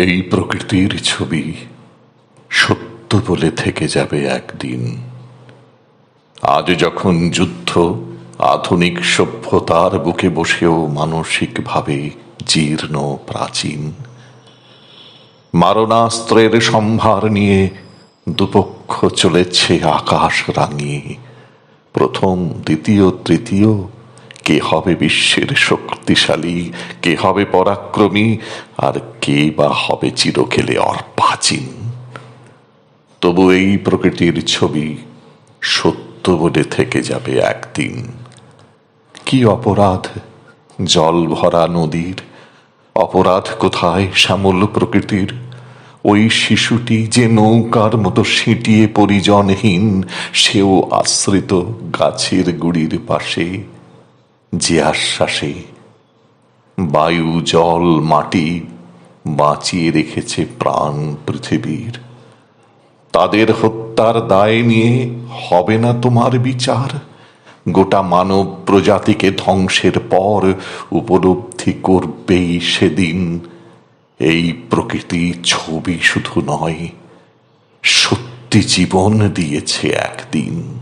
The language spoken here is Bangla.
এই প্রকৃতির ছবি সত্য বলে থেকে যাবে একদিন। আজ যখন যুদ্ধ, আধুনিক সভ্যতার বুকে বসেও মানসিকভাবে জীর্ণ, প্রাচীন, মারণাস্ত্রের সম্ভার নিয়ে দুপক্ষ চলেছে আকাশ রাঙিয়ে। প্রথম, দ্বিতীয়, তৃতীয় কে হবে বিশ্বের শক্তিশালী? কে হবে পরাক্রমী? আর কে বা হবে চিরকেলে অর্পাচীন? তবু এই প্রকৃতির ছবি সত্য বলে থেকে যাবে একদিন। কি অপরাধ? জল ভরা নদীর? অপরাধ কোথায় শ্যামল প্রকৃতির? ওই শিশুটি যে নৌকার মতো সিঁটিয়ে পরিজনহীন, সেও আশ্রিত গাছের গুড়ির পাশে যে আশ্বাসে বায়ু, জল, মাটি বাঁচিয়ে রেখেছে প্রাণ পৃথিবীর। তাদের হত্যার দায় নিয়ে হবে না তোমার বিচার। গোটা মানব প্রজাতিকে ধ্বংসের পর উপলব্ধি করবেই সেদিন। এই প্রকৃতি ছবি শুধু নয়, সত্যি জীবন দিয়েছে একদিন।